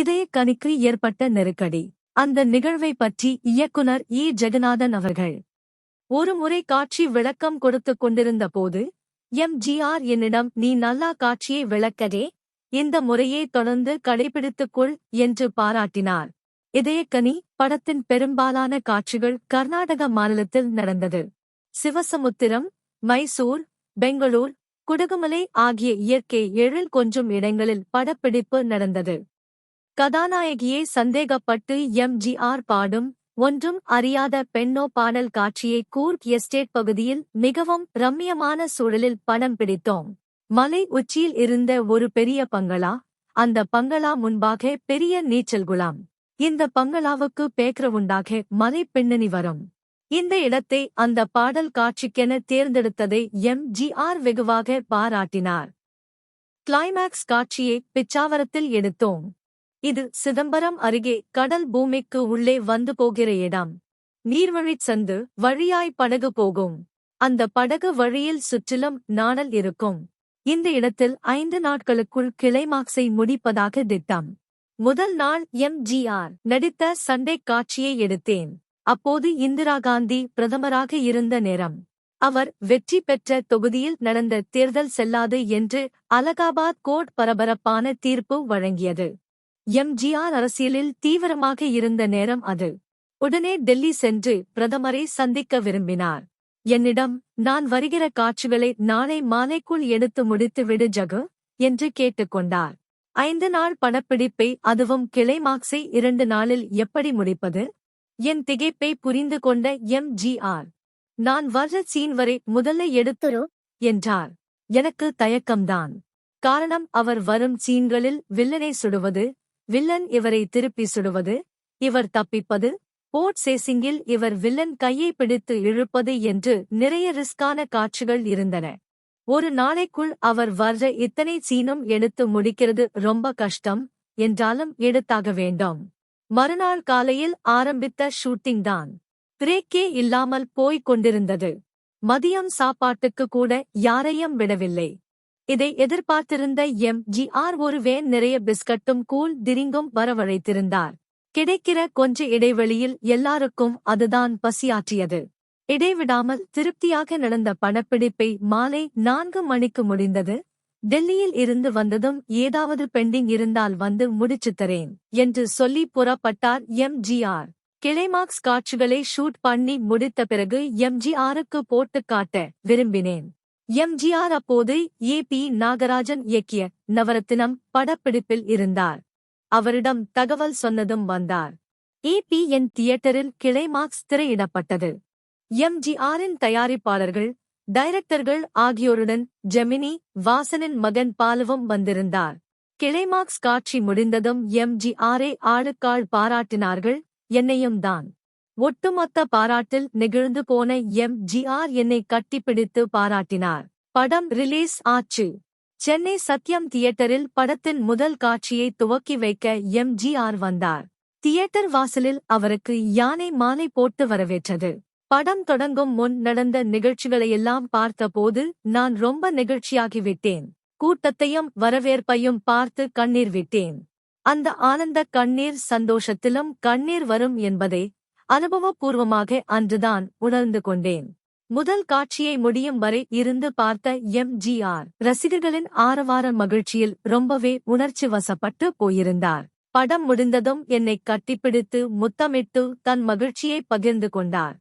இதய ஏற்பட்ட நெருக்கடி. அந்த நிகழ்வை பற்றி இயக்குனர் இ. ஜெகநாதன் அவர்கள் ஒருமுறை காட்சி விளக்கம் கொடுத்துக் கொண்டிருந்த போது எம்ஜிஆர் என்னிடம் நீ நல்லா காட்சியை விளக்கதே இந்த முறையே தொடர்ந்து கடைபிடித்துக்கொள் என்று பாராட்டினார். இதயக்கனி படத்தின் பெரும்பாலான காட்சிகள் கர்நாடக மாநிலத்தில் நடந்தது. சிவசமுத்திரம் மைசூர் பெங்களூர் குடகுமலை ஆகிய இயற்கை எழில் கொஞ்சம் இடங்களில் படப்பிடிப்பு நடந்தது. கதாநாயகியை சந்தேகப்பட்டு எம்ஜிஆர் பாடும் ஒன்றும் அறியாத பெண்ணோ பாடல் காட்சியை கூர்க் எஸ்டேட் பகுதியில் மிகவும் ரம்மியமான சூழலில் பணம் பிடித்தோம். மலை உச்சியில் இருந்த ஒரு பெரிய பங்களா அந்த பங்களா முன்பாக பெரிய நீச்சல் குளம். இந்த பங்களாவுக்கு பேக்கிறவுண்டாக மலை பின்னணி வரும். இந்த இடத்தை அந்த பாடல் காட்சிக்கென தேர்ந்தெடுத்ததை எம். ஜி. ஆர். வெகுவாக பாராட்டினார். கிளைமேக்ஸ் காட்சியை பிச்சாவரத்தில் எடுத்தோம். இது சிதம்பரம் அருகே கடல் பூமிக்கு உள்ளே வந்து போகிற இடம். நீர்வழிச் சந்து வழியாய் படகு போகும். அந்த படகு வழியில் சுற்றிலும் நாணல் இருக்கும். இந்த இடத்தில் ஐந்து நாட்களுக்குள் கிளைமாக்ஸை முடிப்பதாக திட்டம். முதல் நாள் எம்ஜிஆர் நடித்த சண்டை காட்சியை எடுத்தேன். அப்போது இந்திரா காந்தி பிரதமராக இருந்த நேரம். அவர் வெற்றி பெற்ற தொகுதியில் நடந்த தேர்தல் செல்லாது என்று அலகாபாத் கோர்ட் பரபரப்பான தீர்ப்பு வழங்கியது. எம்ஜிஆர் அரசியலில் தீவிரமாக இருந்த நேரம் அது. உடனே டெல்லி சென்று பிரதமரை சந்திக்க விரும்பினார். என்னிடம் நான் வருகிற காட்சிகளை நாளை மாலைக்குள் எடுத்து முடித்துவிடு ஜகு என்று கேட்டுக்கொண்டார் ஐந்து நாள் படப்பிடிப்பை அதுவும் கிளைமாக்ஸை இரண்டு நாளில் எப்படி முடிப்பது? என் திகைப்பை புரிந்து கொண்ட எம் ஜி ஆர் நான் வர்ற சீன் வரை முதல்ல எடுத்துரு என்றார். எனக்கு தயக்கம்தான். காரணம் அவர் வரும் சீன்களில் வில்லனை சுடுவது வில்லன் இவரை திருப்பி சுடுவது? இவர் தப்பிப்பது? போர்ட் சேசிங்கில் இவர் வில்லன் கையை பிடித்து இழுப்பது என்று நிறைய ரிஸ்கான காட்சிகள் இருந்தன. ஒரு நாளைக்குள் அவர் வர்ற இத்தனை சீனும் எடுத்து முடிக்கிறது ரொம்ப கஷ்டம் என்றாலும் எடுத்தாக வேண்டும். மறுநாள் காலையில் ஆரம்பித்த ஷூட்டிங் தான். பிரேக்கே இல்லாமல் போய்க் கொண்டிருந்தது. மதியம் சாப்பாட்டுக்கு கூட யாரையும் விடவில்லை. இதை எதிர்பார்த்திருந்த எம். ஜி. ஆர். ஒரு வேன் நிறைய பிஸ்கட்டும் கூல் திரிங்கும் வரவழைத்திருந்தார். கிடைக்கிற கொஞ்ச இடைவெளியில் எல்லாருக்கும் அதுதான் பசியாற்றியது. இடைவிடாமல் திருப்தியாக நடந்த பணப்பிடிப்பை மாலை நான்கு மணிக்கு முடிந்தது. டெல்லியில் இருந்து வந்ததும் ஏதாவது பெண்டிங் இருந்தால் வந்து முடிச்சு தரேன் என்று சொல்லி புறப்பட்டார் எம். ஜி. ஆர். கிளைமாக்ஸ் காட்சிகளை ஷூட் பண்ணி முடித்த பிறகு எம்ஜிஆருக்கு போட்டு காட்ட விரும்பினேன். எம்ஜிஆர் அப்போது ஏ பி நாகராஜன் இயக்கிய நவரத்தினம் படப்பிடிப்பில் இருந்தார். அவரிடம் தகவல் சொன்னதும் வந்தார். ஏ பி என் தியேட்டரில் கிளைமாக்ஸ் திரையிடப்பட்டது. எம்ஜிஆரின் தயாரிப்பாளர்கள் டைரக்டர்கள் ஆகியோருடன் ஜெமினி வாசனின் மகன் பாலுவும் வந்திருந்தார். கிளைமாக்ஸ் காட்சி முடிந்ததும் எம்ஜிஆரை ஆளுக்காள் பாராட்டினார்கள் என்னையும் தான். ஒட்டுமொத்த பாராட்டில் நெகிழ்ந்து போன எம். எம்ஜிஆர் என்னை கட்டிப்பிடித்து பாராட்டினார். படம் ரிலீஸ் ஆச்சு. சென்னை சத்யம் தியேட்டரில் படத்தின் முதல் காட்சியை துவக்கி வைக்க எம். ஜி. ஆர். வந்தார். தியேட்டர் வாசலில் அவருக்கு யானை மாலை போட்டு வரவேற்றது. படம் தொடங்கும் முன் நடந்த நிகழ்ச்சிகளையெல்லாம் பார்த்தபோது நான் ரொம்ப நெகிழ்ச்சியாகிவிட்டேன். கூட்டத்தையும் வரவேற்பையும் பார்த்து கண்ணீர் விட்டேன். அந்த ஆனந்த கண்ணீர் சந்தோஷத்திலும் கண்ணீர் வரும் என்பதை அனுபவபூர்வமாக அன்றுதான் உணர்ந்து கொண்டேன். முதல் காட்சியை முடியும் வரை இருந்து பார்த்த எம். ஜி. ஆர். ரசிகர்களின் ஆரவார மகிழ்ச்சியில் ரொம்பவே உணர்ச்சி வசப்பட்டு போயிருந்தார். படம் முடிந்ததும் என்னை கட்டிப்பிடித்து முத்தமிட்டு தன் மகிழ்ச்சியை பகிர்ந்து கொண்டார்.